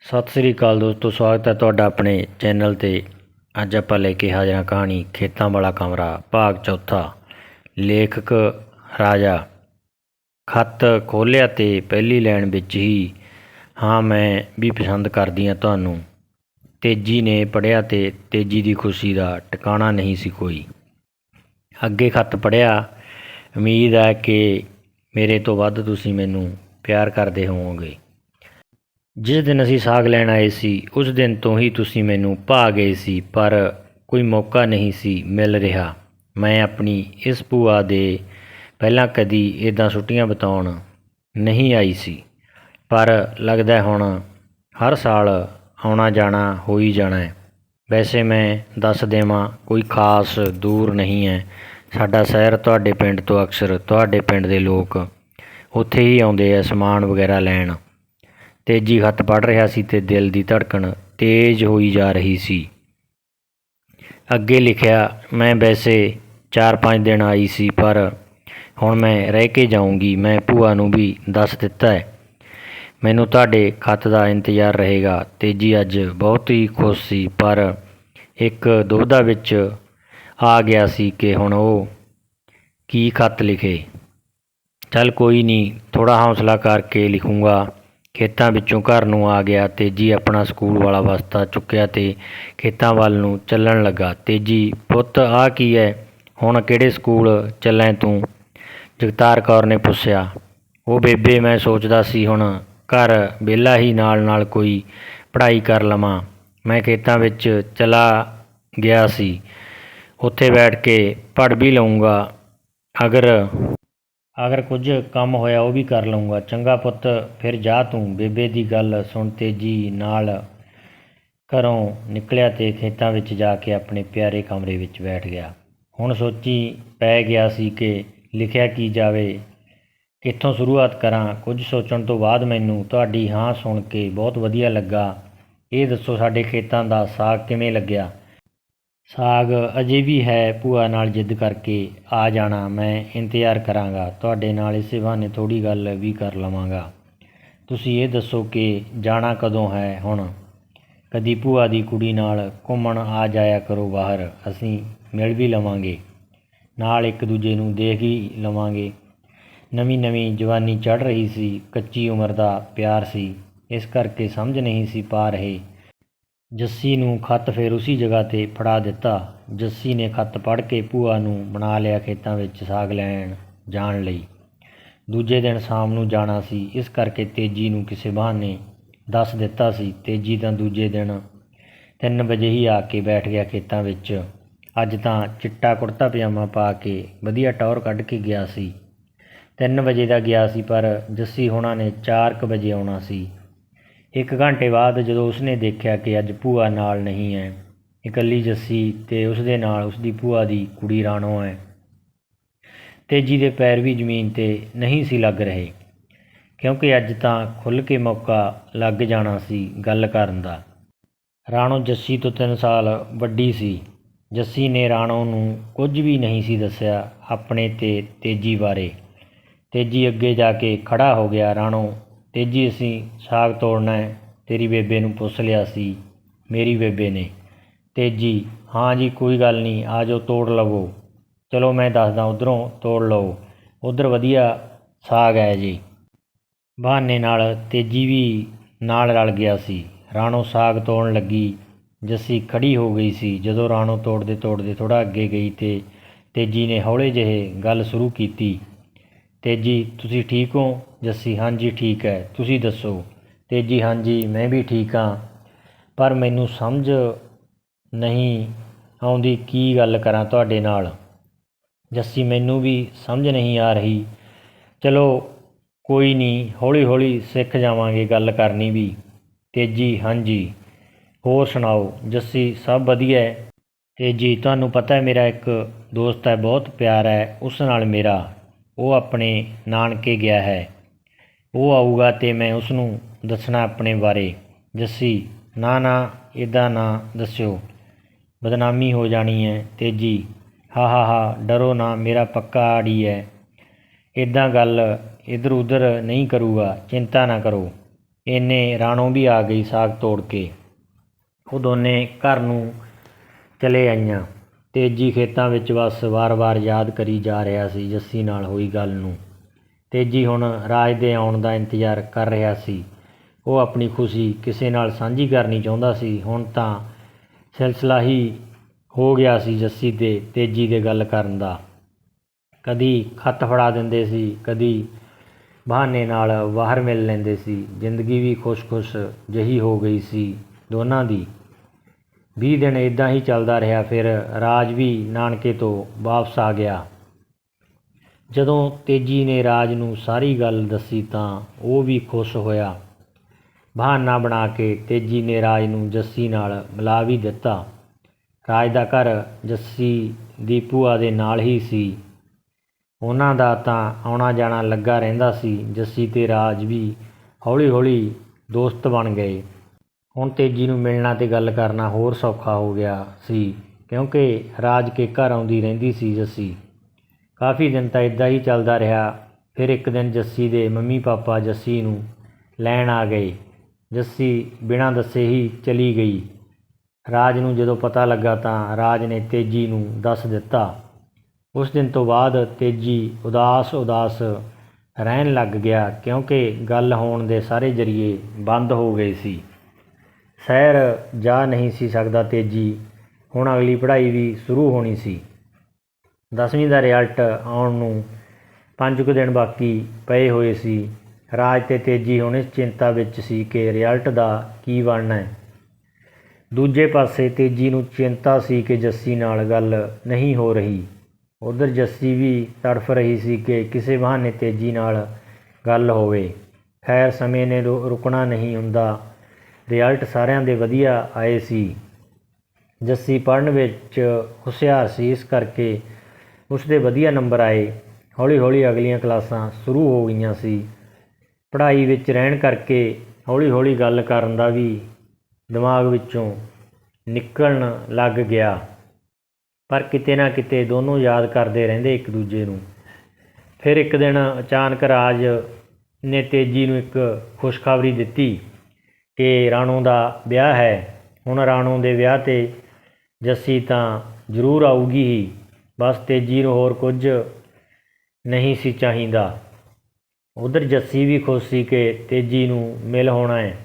ਸਤਿ ਸ੍ਰੀ ਅਕਾਲ ਦੋਸਤੋ, ਸਵਾਗਤ ਹੈ ਤੁਹਾਡਾ ਆਪਣੇ ਚੈਨਲ ਤੇ। ਅੱਜ ਆਪਾਂ ਲੈ ਕੇ ਹਾਜ਼ਰ ਹਾਂ ਕਹਾਣੀ ਖੇਤਾਂ ਵਾਲਾ ਕਮਰਾ, ਭਾਗ ਚੌਥਾ। ਲੇਖਕ ਰਾਜਾ ਖੱਤ ਖੋਲ੍ਹਿਆ ਤੇ ਪਹਿਲੀ ਲਾਈਨ ਵਿੱਚ ਹੀ, ਹਾਂ, ਮੈਂ ਵੀ ਪਸੰਦ ਕਰਦੀ ਹਾਂ ਤੁਹਾਨੂੰ। ਤੇਜੀ ਨੇ ਪੜ੍ਹਿਆ ਤੇ ਤੇਜੀ ਦੀ ਖੁਸ਼ੀ ਦਾ ਟਿਕਾਣਾ ਨਹੀਂ ਸੀ ਕੋਈ। ਅੱਗੇ ਖੱਤ ਪੜ੍ਹਿਆ, ਉਮੀਦ ਹੈ ਕਿ ਮੇਰੇ ਤੋਂ ਵੱਧ ਤੁਸੀਂ ਮੈਨੂੰ ਪਿਆਰ ਕਰਦੇ ਹੋਵੋਗੇ। ਜਿਸ ਦਿਨ ਅਸੀਂ ਸਾਗ ਲੈਣ ਆਏ ਸੀ, ਉਸ ਦਿਨ ਤੋਂ ਹੀ ਤੁਸੀਂ ਮੈਨੂੰ ਭਾ ਗਏ ਸੀ, ਪਰ ਕੋਈ ਮੌਕਾ ਨਹੀਂ ਸੀ ਮਿਲ ਰਿਹਾ। ਮੈਂ ਆਪਣੀ ਇਸ ਭੂਆ ਦੇ ਪਹਿਲਾਂ ਕਦੀ ਇੱਦਾਂ ਛੁੱਟੀਆਂ ਬਿਤਾਉਣ ਨਹੀਂ ਆਈ ਸੀ, ਪਰ ਲੱਗਦਾ ਹੁਣ ਹਰ ਸਾਲ ਆਉਣਾ ਜਾਣਾ ਹੋ ਹੀ ਜਾਣਾ ਹੈ। ਵੈਸੇ ਮੈਂ ਦੱਸ ਦੇਵਾਂ, ਕੋਈ ਖਾਸ ਦੂਰ ਨਹੀਂ ਹੈ। ਸਾਡਾ ਸ਼ਹਿਰ ਤੁਹਾਡੇ ਪਿੰਡ ਤੋਂ ਅਕਸਰ ਤੁਹਾਡੇ ਪਿੰਡ ਦੇ ਲੋਕ ਉੱਥੇ ਹੀ ਆਉਂਦੇ ਆ ਸਮਾਨ ਵਗੈਰਾ ਲੈਣ। ਤੇਜੀ ਖੱਤ ਪੜ੍ਹ ਰਿਹਾ ਸੀ ਤੇ ਦਿਲ ਦੀ ਧੜਕਣ ਤੇਜ਼ ਹੋਈ ਜਾ ਰਹੀ ਸੀ। ਅੱਗੇ ਲਿਖਿਆ, ਮੈਂ ਵੈਸੇ 4-5 ਦਿਨ ਆਈ ਸੀ, ਪਰ ਹੁਣ ਮੈਂ ਰਹਿ ਕੇ ਜਾਊਂਗੀ। ਮੈਂ ਭੂਆ ਨੂੰ ਵੀ ਦੱਸ ਦਿੱਤਾ ਹੈ। ਮੈਨੂੰ ਤੁਹਾਡੇ ਖੱਤ ਦਾ ਇੰਤਜ਼ਾਰ ਰਹੇਗਾ। ਤੇਜੀ ਅੱਜ ਬਹੁਤ ਹੀ ਖੁਸ਼ ਸੀ, ਪਰ ਇੱਕ ਦੁਬਧਾ ਵਿੱਚ ਆ ਗਿਆ ਸੀ ਕਿ ਹੁਣ ਉਹ ਕੀ ਖਤ ਲਿਖੇ। ਚੱਲ ਕੋਈ ਨਹੀਂ ਥੋੜਾ ਹੌਸਲਾ ਕਰਕੇ ਲਿਖੂੰਗਾ। ਖੇਤਾਂ ਵਿੱਚੋਂ ਘਰ ਨੂੰ ਆ ਗਿਆ, ਤੇਜੀ ਆਪਣਾ ਸਕੂਲ ਵਾਲਾ ਬਸਤਾ ਚੁੱਕਿਆ ਤੇ ਖੇਤਾਂ ਵੱਲ ਨੂੰ ਚੱਲਣ ਲੱਗਾ। ਤੇਜੀ, ਪੁੱਤ ਆ ਕੀ ਹੈ ਹੁਣ ਕਿਹੜੇ ਸਕੂਲ ਚੱਲਾਂ ਤੂੰ? ਜਗਤਾਰ ਕੌਰ ਨੇ ਪੁੱਛਿਆ। ਉਹ ਬੇਬੇ, ਮੈਂ ਸੋਚਦਾ ਸੀ ਹੁਣ ਘਰ ਵਿਹਲਾ ਹੀ ਨਾਲ ਨਾਲ ਕੋਈ ਪੜ੍ਹਾਈ ਕਰ ਲਵਾਂ। ਮੈਂ ਖੇਤਾਂ ਵਿੱਚ ਚਲਾ ਗਿਆ ਸੀ। ਉੱਥੇ ਬੈਠ ਕੇ ਪੜ੍ਹ ਵੀ ਲਊਂਗਾ। ਅਗਰ ਅਗਰ ਕੁਝ ਕੰਮ ਹੋਇਆ ਉਹ ਵੀ ਕਰ ਲਊਂਗਾ। ਚੰਗਾ ਪੁੱਤ, ਫਿਰ ਜਾ ਤੂੰ। ਬੇਬੇ ਦੀ ਗੱਲ ਸੁਣ ਤੇਜੀ ਨਾਲ ਘਰੋਂ ਨਿਕਲਿਆ ਤੇ ਖੇਤਾਂ ਵਿੱਚ ਜਾ ਕੇ ਆਪਣੇ ਪਿਆਰੇ ਕਮਰੇ ਵਿੱਚ ਬੈਠ ਗਿਆ। ਹੁਣ ਸੋਚੀ ਪੈ ਗਿਆ ਸੀ ਕਿ ਲਿਖਿਆ ਕੀ ਜਾਵੇ। ਕਿੱਥੋਂ ਸ਼ੁਰੂਆਤ ਕਰਾਂ? ਕੁਝ ਸੋਚਣ ਤੋਂ ਬਾਅਦ ਮੈਨੂੰ ਤੁਹਾਡੀ ਹਾਂ ਸੁਣ ਕੇ ਬਹੁਤ ਵਧੀਆ ਲੱਗਾ। ਇਹ ਦੱਸੋ ਸਾਡੇ ਖੇਤਾਂ ਦਾ ਸਾਗ ਕਿਵੇਂ ਲੱਗਿਆ? ਸਾਗ ਅਜੇ ਵੀ ਹੈ ਭੂਆ ਨਾਲ ਜਿੱਦ ਕਰਕੇ ਆ ਜਾਣਾ, ਮੈਂ ਇੰਤਜ਼ਾਰ ਕਰਾਂਗਾ। ਤੁਹਾਡੇ ਨਾਲ ਇਸੇ ਬਹਾਨੇ ਥੋੜੀ ਗੱਲ ਵੀ ਕਰ ਲਵਾਂਗਾ। ਤੁਸੀਂ ਇਹ ਦੱਸੋ ਕਿ ਜਾਣਾ ਕਦੋਂ ਹੈ ਹੁਣ? ਕਦੀ ਭੂਆ ਦੀ ਕੁੜੀ ਨਾਲ ਘੁੰਮਣ ਆ ਜਾਇਆ ਕਰੋ ਬਾਹਰ, ਅਸੀਂ ਮਿਲ ਵੀ ਲਵਾਂਗੇ। ਨਾਲ ਇੱਕ ਦੂਜੇ ਨੂੰ ਦੇਖ ਹੀ ਲਵਾਂਗੇ। ਨਵੀਂ ਨਵੀਂ ਜਵਾਨੀ ਚੜ੍ਹ ਰਹੀ ਸੀ, ਕੱਚੀ ਉਮਰ ਦਾ ਪਿਆਰ ਸੀ। ਇਸ ਕਰਕੇ ਸਮਝ ਨਹੀਂ ਸੀ ਪਾ ਰਹੇ। ਜੱਸੀ ਨੂੰ ਖੱਤ ਫਿਰ ਉਸੇ ਜਗ੍ਹਾ ਤੇ ਫੜਾ ਦਿੱਤਾ। ਜੱਸੀ ਨੇ ਖੱਤ ਪੜ੍ਹ ਕੇ ਭੂਆ ਨੂੰ ਬਣਾ ਲਿਆ ਖੇਤਾਂ ਵਿੱਚ ਸਾਗ ਲੈਣ ਜਾਣ ਲਈ। ਦੂਜੇ ਦਿਨ ਸ਼ਾਮ ਨੂੰ ਜਾਣਾ ਸੀ। ਇਸ ਕਰਕੇ ਤੇਜੀ ਨੂੰ ਕਿਸੇ ਬਹਾਨੇ ਦੱਸ ਦਿੱਤਾ ਸੀ। ਤੇਜੀ ਤਾਂ ਦੂਜੇ ਦਿਨ 3 ਵਜੇ ਹੀ ਆ ਕੇ ਬੈਠ ਗਿਆ ਖੇਤਾਂ ਵਿੱਚ। ਅੱਜ ਤਾਂ ਚਿੱਟਾ ਕੁੜਤਾ ਪਜਾਮਾ ਪਾ ਕੇ ਵਧੀਆ ਟੌਰ ਕੱਢ ਕੇ ਗਿਆ ਸੀ। 3 ਵਜੇ ਦਾ ਗਿਆ ਸੀ, ਪਰ ਜੱਸੀ ਹੋਣਾ ਨੇ 4:00 ਵਜੇ ਆਉਣਾ ਸੀ। ਇੱਕ ਘੰਟੇ ਬਾਅਦ ਜਦੋਂ ਉਸਨੇ ਦੇਖਿਆ ਕਿ ਅੱਜ ਭੂਆ ਨਾਲ ਨਹੀਂ ਹੈ ਇਕੱਲੀ ਜੱਸੀ ਤੇ ਉਸਦੇ ਨਾਲ ਉਸਦੀ ਭੂਆ ਦੀ ਕੁੜੀ ਰਾਣੋ ਹੈ ਤੇਜੀ ਦੇ ਪੈਰ ਵੀ ਜ਼ਮੀਨ ਤੇ ਨਹੀਂ ਸੀ ਲੱਗ ਰਹੇ, ਕਿਉਂਕਿ ਅੱਜ ਤਾਂ ਖੁੱਲ੍ਹ ਕੇ ਮੌਕਾ ਲੱਗ ਜਾਣਾ ਸੀ ਗੱਲ ਕਰਨ ਦਾ। ਰਾਣੋ ਜੱਸੀ ਤੋਂ 3 ਸਾਲ ਵੱਡੀ ਸੀ। ਜੱਸੀ ਨੇ ਰਾਣੋ ਨੂੰ ਕੁਝ ਵੀ ਨਹੀਂ ਸੀ ਦੱਸਿਆ ਆਪਣੇ ਤੇ ਤੇਜੀ ਬਾਰੇ। ਤੇਜੀ ਅੱਗੇ ਜਾ ਕੇ ਖੜਾ ਹੋ ਗਿਆ, ਰਾਣੋ ਤੇਜੀ ਅਸੀਂ ਸਾਗ ਤੋੜਨਾ ਹੈ, ਤੇਰੀ ਬੇਬੇ ਨੂੰ ਪੁੱਛ ਲਿਆ ਸੀ, ਮੇਰੀ ਬੇਬੇ ਨੇ। ਤੇਜੀ ਹਾਂ ਜੀ, ਕੋਈ ਗੱਲ ਨਹੀਂ ਆ ਜਾਓ ਤੋੜ ਲਵੋ। ਚਲੋ ਮੈਂ ਦੱਸਦਾ ਉਧਰੋਂ, ਤੋੜ ਲਓ। ਉਧਰ ਵਧੀਆ ਸਾਗ ਹੈ ਜੀ। ਬਹਾਨੇ ਨਾਲ ਤੇਜੀ ਵੀ ਨਾਲ ਰਲ ਗਿਆ ਸੀ। ਰਾਣੋ ਸਾਗ ਤੋੜਨ ਲੱਗੀ, ਜੱਸੀ ਖੜੀ ਹੋ ਗਈ ਸੀ। ਜਦੋਂ ਰਾਣੋ ਤੋੜਦੇ ਤੋੜਦੇ ਥੋੜਾ ਅੱਗੇ ਗਈ ਤੇ ਤੇਜੀ ਨੇ ਹੌਲੇ ਜਿਹੇ ਗੱਲ ਸ਼ੁਰੂ ਕੀਤੀ। ਤੇਜੀ ਤੁਸੀਂ ਠੀਕ ਹੋ? ਜੱਸੀ, ਹਾਂਜੀ, ਠੀਕ ਹੈ। ਤੁਸੀਂ ਦੱਸੋ? ਤੇਜੀ ਹਾਂਜੀ, ਮੈਂ ਵੀ ਠੀਕ ਹਾਂ। ਪਰ ਮੈਨੂੰ ਸਮਝ ਨਹੀਂ ਆਉਂਦੀ ਕੀ ਗੱਲ ਕਰਾਂ ਤੁਹਾਡੇ ਨਾਲ। ਜੱਸੀ, ਮੈਨੂੰ ਵੀ ਸਮਝ ਨਹੀਂ ਆ ਰਹੀ। ਚਲੋ, ਕੋਈ ਨਹੀਂ ਹੌਲੀ ਹੌਲੀ ਸਿੱਖ ਜਾਵਾਂਗੇ ਗੱਲ ਕਰਨੀ ਵੀ। ਤੇਜੀ ਹਾਂਜੀ। ਹੋਰ ਸੁਣਾਓ? ਜੱਸੀ, ਸਭ ਵਧੀਆ ਹੈ? ਤੇਜੀ ਤੁਹਾਨੂੰ ਪਤਾ ਹੈ, ਮੇਰਾ ਇੱਕ ਦੋਸਤ ਹੈ, ਬਹੁਤ ਪਿਆਰ ਹੈ, ਉਸ ਨਾਲ ਮੇਰਾ ਉਹ ਆਪਣੇ ਨਾਨਕੇ ਗਿਆ ਹੈ। ਉਹ ਆਊਗਾ ਤੇ ਮੈਂ ਉਸ ਨੂੰ ਦੱਸਣਾ ਆਪਣੇ ਬਾਰੇ। ਜੱਸੀ, ਨਾ ਨਾ ਇਦਾਂ ਨਾ ਦੱਸਿਓ। ਬਦਨਾਮੀ ਹੋ ਜਾਣੀ ਹੈ, ਤੇਜੀ। ਹਾ ਹਾ ਹਾ, ਡਰੋ ਨਾ, ਮੇਰਾ ਪੱਕਾ ਆੜੀ ਹੈ। ਇਦਾਂ ਗੱਲ ਇਧਰ ਉਧਰ ਨਹੀਂ ਕਰੂਗਾ, ਚਿੰਤਾ ਨਾ ਕਰੋ। ਇੰਨੇ ਰਾਣੋ ਵੀ ਆ ਗਈ ਸਾਗ ਤੋੜ ਕੇ। ਉਹ ਦੋਨੇ ਘਰ ਨੂੰ ਚਲੇ ਆਈਆਂ। ਤੇਜੀ ਖੇਤਾਂ ਵਿੱਚ ਬਸ ਵਾਰ-ਵਾਰ ਯਾਦ ਕਰੀ ਜਾ ਰਿਹਾ ਸੀ ਜੱਸੀ ਨਾਲ ਹੋਈ ਗੱਲ ਨੂੰ। ਤੇਜੀ ਹੁਣ ਰਾਜ ਦੇ ਆਉਣ ਦਾ ਇੰਤਜ਼ਾਰ ਕਰ ਰਿਹਾ ਸੀ। ਉਹ ਆਪਣੀ ਖੁਸ਼ੀ ਕਿਸੇ ਨਾਲ ਸਾਂਝੀ ਕਰਨੀ ਚਾਹੁੰਦਾ ਸੀ। ਹੁਣ ਤਾਂ ਸਿਲਸਿਲਾ ਹੀ ਹੋ ਗਿਆ ਸੀ ਜੱਸੀ ਤੇ ਤੇਜੀ ਦੇ ਗੱਲ ਕਰਨ ਦਾ। ਕਦੀ ਖੱਤ ਫੜਾ ਦਿੰਦੇ ਸੀ, ਕਦੀ ਬਹਾਨੇ ਨਾਲ ਬਾਹਰ ਮਿਲ ਲੈਂਦੇ ਸੀ। ਜ਼ਿੰਦਗੀ ਵੀ ਖੁਸ਼-ਖੁਸ਼ ਜਹੀ ਹੋ ਗਈ ਸੀ ਦੋਨਾਂ ਦੀ। ਵੀਹ ਦਿਨ ਇਦਾਂ ਹੀ ਚੱਲਦਾ ਰਿਹਾ, ਫਿਰ ਰਾਜ ਵੀ ਨਾਨਕੇ ਤੋਂ ਵਾਪਸ ਆ ਗਿਆ। ਜਦੋਂ ਤੇਜੀ ਨੇ ਰਾਜ ਨੂੰ ਸਾਰੀ ਗੱਲ ਦੱਸੀ ਤਾਂ ਉਹ ਵੀ ਖੁਸ਼ ਹੋਇਆ। ਬਹਾਨਾ ਬਣਾ ਕੇ ਤੇਜੀ ਨੇ ਰਾਜ ਨੂੰ ਜੱਸੀ ਨਾਲ ਮਿਲਾ ਵੀ ਦਿੱਤਾ। ਰਾਜ ਦਾ ਘਰ ਜੱਸੀ ਦੀ ਭੂਆ ਦੇ ਨਾਲ ਹੀ ਸੀ। ਉਹਨਾਂ ਦਾ ਤਾਂ ਆਉਣਾ ਜਾਣਾ ਲੱਗਾ ਰਹਿੰਦਾ ਸੀ, ਜੱਸੀ ਤੇ ਰਾਜ ਵੀ ਹੌਲੀ-ਹੌਲੀ ਦੋਸਤ ਬਣ ਗਏ। ਹੁਣ ਤੇਜੀ ਨੂੰ ਮਿਲਣਾ ਤੇ ਗੱਲ ਕਰਨਾ ਹੋਰ ਸੌਖਾ ਹੋ ਗਿਆ ਸੀ, ਕਿਉਂਕਿ ਰਾਜ ਕੇ ਘਰ ਆਉਂਦੀ ਰਹਿੰਦੀ ਸੀ ਜੱਸੀ। ਕਾਫੀ ਦਿਨ ਤਾਂ ਇਦਾਂ ਹੀ ਚੱਲਦਾ ਰਿਹਾ। ਫਿਰ ਇੱਕ ਦਿਨ ਜੱਸੀ ਦੇ ਮੰਮੀ ਪਾਪਾ ਜੱਸੀ ਨੂੰ ਲੈਣ ਆ ਗਏ। ਜੱਸੀ ਬਿਨਾਂ ਦੱਸੇ ਹੀ ਚਲੀ ਗਈ। ਰਾਜ ਨੂੰ ਜਦੋਂ ਪਤਾ ਲੱਗਾ ਤਾਂ ਰਾਜ ਨੇ ਤੇਜੀ ਨੂੰ ਦੱਸ ਦਿੱਤਾ। ਉਸ ਦਿਨ ਤੋਂ ਬਾਅਦ ਤੇਜੀ ਉਦਾਸ ਉਦਾਸ ਰਹਿਣ ਲੱਗ ਗਿਆ, ਕਿਉਂਕਿ ਗੱਲ ਹੋਣ ਦੇ ਸਾਰੇ ਜਰੀਏ ਬੰਦ ਹੋ ਗਏ ਸੀ। ਸ਼ਹਿਰ ਜਾ ਨਹੀਂ ਸੀ ਸਕਦਾ ਤੇਜੀ। ਹੁਣ ਅਗਲੀ ਪੜ੍ਹਾਈ ਵੀ ਸ਼ੁਰੂ ਹੋਣੀ ਸੀ। ਦਸਵੀਂ ਦਾ ਰਿਜ਼ਲਟ ਆਉਣ ਨੂੰ ਪੰਜ ਕੁ ਦਿਨ ਬਾਕੀ ਪਏ ਹੋਏ ਸੀ। ਰਾਜ ਤੇ ਤੇਜੀ ਹੁਣ ਇਸ ਚਿੰਤਾ ਵਿੱਚ ਸੀ ਕਿ ਰਿਜ਼ਲਟ ਦਾ ਕੀ ਬਣਨਾ ਹੈ। ਦੂਜੇ ਪਾਸੇ ਤੇਜੀ ਨੂੰ ਚਿੰਤਾ ਸੀ ਕਿ ਜੱਸੀ ਨਾਲ ਗੱਲ ਨਹੀਂ ਹੋ ਰਹੀ। ਉਧਰ ਜੱਸੀ ਵੀ ਤੜਫ ਰਹੀ ਸੀ ਕਿ ਕਿਸੇ ਬਹਾਨੇ ਤੇਜੀ ਨਾਲ ਗੱਲ ਹੋਵੇ। ਖੈਰ, ਸਮੇਂ ਨੇ ਰੁ- ਰੁਕਣਾ ਨਹੀਂ ਹੁੰਦਾ। ਰਿਜ਼ਲਟ ਸਾਰਿਆਂ ਦੇ ਵਧੀਆ ਆਏ ਸੀ। ਜੱਸੀ ਪੜ੍ਹਨ ਵਿੱਚ ਹੁਸ਼ਿਆਰ ਸੀ, ਇਸ ਕਰਕੇ ਉਸ ਦੇ ਵਧੀਆ ਨੰਬਰ ਆਏ। ਹੌਲੀ-ਹੌਲੀ ਅਗਲੀਆਂ ਕਲਾਸਾਂ ਸ਼ੁਰੂ ਹੋ ਗਈਆਂ ਸੀ। ਪੜ੍ਹਾਈ ਵਿੱਚ ਰਹਿਣ ਕਰਕੇ ਹੌਲੀ-ਹੌਲੀ ਗੱਲ ਕਰਨ ਦਾ ਵੀ ਦਿਮਾਗ ਵਿੱਚੋਂ ਨਿਕਲਣ ਲੱਗ ਗਿਆ। ਪਰ ਕਿਤੇ ਨਾ ਕਿਤੇ ਦੋਨੋਂ ਯਾਦ ਕਰਦੇ ਰਹਿੰਦੇ ਇੱਕ ਦੂਜੇ ਨੂੰ। ਫਿਰ ਇੱਕ ਦਿਨ ਅਚਾਨਕ ਰਾਜ ਨੇ ਤੇਜੀ ਨੂੰ ਇੱਕ ਖੁਸ਼ਖਬਰੀ ਦਿੱਤੀ। ਕਿ ਰਾਣੋ ਦਾ ਵਿਆਹ ਹੈ। ਹੁਣ ਰਾਣੋ ਦੇ ਵਿਆਹ ਤੇ ਜੱਸੀ ਤਾਂ ਜ਼ਰੂਰ ਆਊਗੀ ਹੀ, ਬਸ ਤੇਜੀ ਨੂੰ ਹੋਰ ਕੁਝ ਨਹੀਂ ਸੀ ਚਾਹੀਦਾ। ਉਧਰ ਜੱਸੀ ਵੀ ਖੁਸ਼ ਸੀ ਕਿ ਤੇਜੀ ਨੂੰ ਮਿਲ ਹੋਣਾ ਹੈ।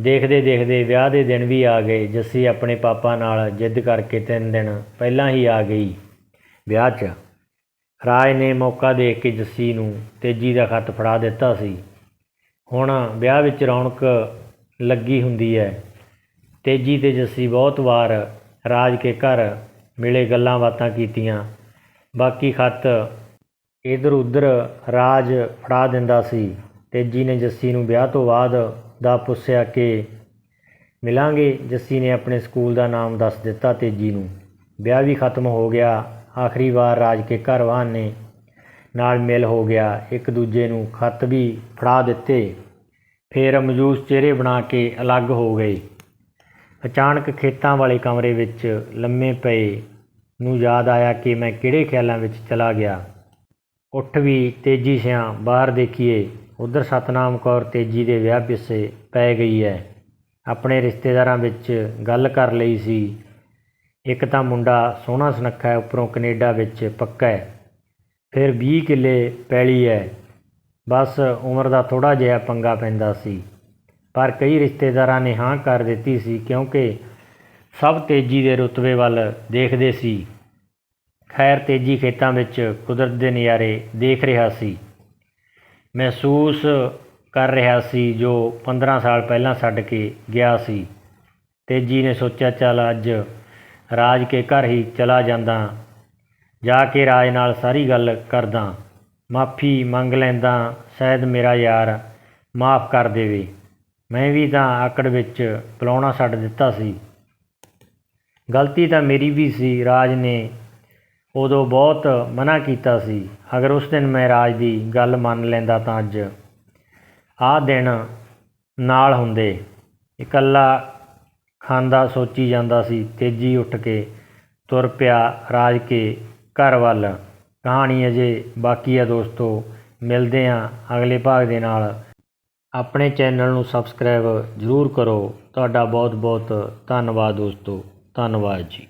ਦੇਖਦੇ ਦੇਖਦੇ ਵਿਆਹ ਦੇ ਦਿਨ ਵੀ ਆ ਗਏ। ਜੱਸੀ ਆਪਣੇ ਪਾਪਾ ਨਾਲ ਜਿੱਦ ਕਰਕੇ ਤਿੰਨ ਦਿਨ ਪਹਿਲਾਂ ਹੀ ਆ ਗਈ ਵਿਆਹ 'ਚ। ਰਾਜ ਨੇ ਮੌਕਾ ਦੇ ਕੇ ਜੱਸੀ ਨੂੰ ਤੇਜੀ ਦਾ ਖੱਤ ਫੜਾ ਦਿੱਤਾ ਸੀ। ਹੁਣ ਵਿਆਹ ਵਿੱਚ ਰੌਣਕ ਲੱਗੀ ਹੁੰਦੀ ਹੈ। ਤੇਜੀ ਅਤੇ ਜੱਸੀ ਬਹੁਤ ਵਾਰ ਰਾਜ ਕੇ ਘਰ ਮਿਲੇ ਗੱਲਾਂ ਬਾਤਾਂ ਕੀਤੀਆਂ। ਬਾਕੀ ਖੱਤ ਇੱਧਰ ਉੱਧਰ ਰਾਜ ਫੜਾ ਦਿੰਦਾ ਸੀ। ਤੇਜੀ ਨੇ ਜੱਸੀ ਨੂੰ ਵਿਆਹ ਤੋਂ ਬਾਅਦ ਦਾ ਪੁੱਛਿਆ ਕਿ ਮਿਲਾਂਗੇ? ਜੱਸੀ ਨੇ ਆਪਣੇ ਸਕੂਲ ਦਾ ਨਾਮ ਦੱਸ ਦਿੱਤਾ ਤੇਜੀ ਨੂੰ। ਵਿਆਹ ਵੀ ਖਤਮ ਹੋ ਗਿਆ। ਆਖਰੀ ਵਾਰ ਰਾਜ ਕੇ ਘਰਵਾਨ ਨੇ ਨਾਲ ਮਿਲ ਹੋ ਗਿਆ। ਇੱਕ ਦੂਜੇ ਨੂੰ ਖੱਤ ਵੀ ਫੜਾ ਦਿੱਤੇ। ਫਿਰ ਮਜੂਸ ਚਿਹਰੇ ਬਣਾ ਕੇ ਅਲੱਗ ਹੋ ਗਏ। ਅਚਾਨਕ ਖੇਤਾਂ ਵਾਲੇ ਕਮਰੇ ਵਿੱਚ ਲੰਮੇ ਪਏ ਨੂੰ ਯਾਦ ਆਇਆ ਕਿ ਮੈਂ ਕਿਹੜੇ ਖਿਆਲਾਂ ਵਿੱਚ ਚਲਾ ਗਿਆ। ਉੱਠ ਵੀ ਤੇਜੀ ਸਿਆਂ ਬਾਹਰ ਦੇਖੀਏ, ਉਧਰ ਸਤਨਾਮ ਕੌਰ ਤੇਜੀ ਦੇ ਵਿਆਹ ਪਿੱਛੇ ਪੈ ਗਈ ਹੈ ਆਪਣੇ ਰਿਸ਼ਤੇਦਾਰਾਂ ਵਿੱਚ ਗੱਲ ਕਰ ਲਈ ਸੀ। ਇੱਕ ਤਾਂ ਮੁੰਡਾ ਸੋਹਣਾ ਸੁਨੱਖਾ ਹੈ ਉੱਪਰੋਂ ਕੈਨੇਡਾ ਵਿੱਚ ਪੱਕਾ ਹੈ ਫਿਰ 20 ਕਿੱਲੇ ਪੈਲੀ ਹੈ ਬਸ ਉਮਰ ਦਾ ਥੋੜਾ ਜਿਹਾ ਪੰਗਾ ਪੈਂਦਾ ਸੀ। ਪਰ ਕਈ ਰਿਸ਼ਤੇਦਾਰਾਂ ਨੇ ਹਾਂ ਕਰ ਦਿੱਤੀ ਸੀ ਕਿਉਂਕਿ ਸਭ ਤੇਜੀ ਦੇ ਰੁਤਬੇ ਵੱਲ ਦੇਖਦੇ ਸੀ। ਖੈਰ, ਤੇਜੀ ਖੇਤਾਂ ਵਿੱਚ ਕੁਦਰਤ ਦੇ ਨਜ਼ਾਰੇ ਦੇਖ ਰਿਹਾ ਸੀ। ਮਹਿਸੂਸ ਕਰ ਰਿਹਾ ਸੀ ਜੋ 15 ਸਾਲ ਪਹਿਲਾਂ ਛੱਡ ਕੇ ਗਿਆ ਸੀ। ਤੇਜੀ ਨੇ ਸੋਚਿਆ, ਚੱਲ ਅੱਜ ਰਾਜ ਕੇ ਘਰ ਹੀ ਚਲਾ ਜਾਂਦਾ, ਜਾ ਕੇ ਰਾਜ ਨਾਲ ਸਾਰੀ ਗੱਲ ਕਰਦਾ। ਮਾਫੀ ਮੰਗ ਲੈਂਦਾ ਸ਼ਾਇਦ ਮੇਰਾ ਯਾਰ, ਮਾਫ ਕਰ ਦੇਵੇ। ਮੈਂ ਵੀ ਤਾਂ ਆਕੜ ਵਿੱਚ ਪਲਾਉਣਾ ਛੱਡ ਦਿੱਤਾ ਸੀ। ਗਲਤੀ ਤਾਂ ਮੇਰੀ ਵੀ ਸੀ, ਰਾਜ ਨੇ ਉਦੋਂ ਬਹੁਤ ਮਨਾ ਕੀਤਾ ਸੀ। ਅਗਰ ਉਸ ਦਿਨ ਮੈਂ ਰਾਜ ਦੀ ਗੱਲ ਮੰਨ ਲੈਂਦਾ ਤਾਂ ਅੱਜ ਆਹ ਦਿਨ ਨਾਲ ਹੁੰਦੇ। ਇਕੱਲਾ ਖਾਂਦਾ ਸੋਚੀ ਜਾਂਦਾ ਸੀ, ਤੇਜੀ ਉੱਠ ਕੇ ਤੁਰ ਪਿਆ ਰਾਜ ਕੇ ਘਰ ਵੱਲ। ਕਹਾਣੀ ਅਜੇ ਬਾਕੀ ਆ ਦੋਸਤੋ। ਮਿਲਦੇ ਹਾਂ ਅਗਲੇ ਭਾਗ ਦੇ ਨਾਲ। ਆਪਣੇ ਚੈਨਲ ਨੂੰ ਸਬਸਕ੍ਰਾਈਬ ਜ਼ਰੂਰ ਕਰੋ। ਤੁਹਾਡਾ ਬਹੁਤ ਬਹੁਤ ਧੰਨਵਾਦ ਦੋਸਤੋ। ਧੰਨਵਾਦ ਜੀ।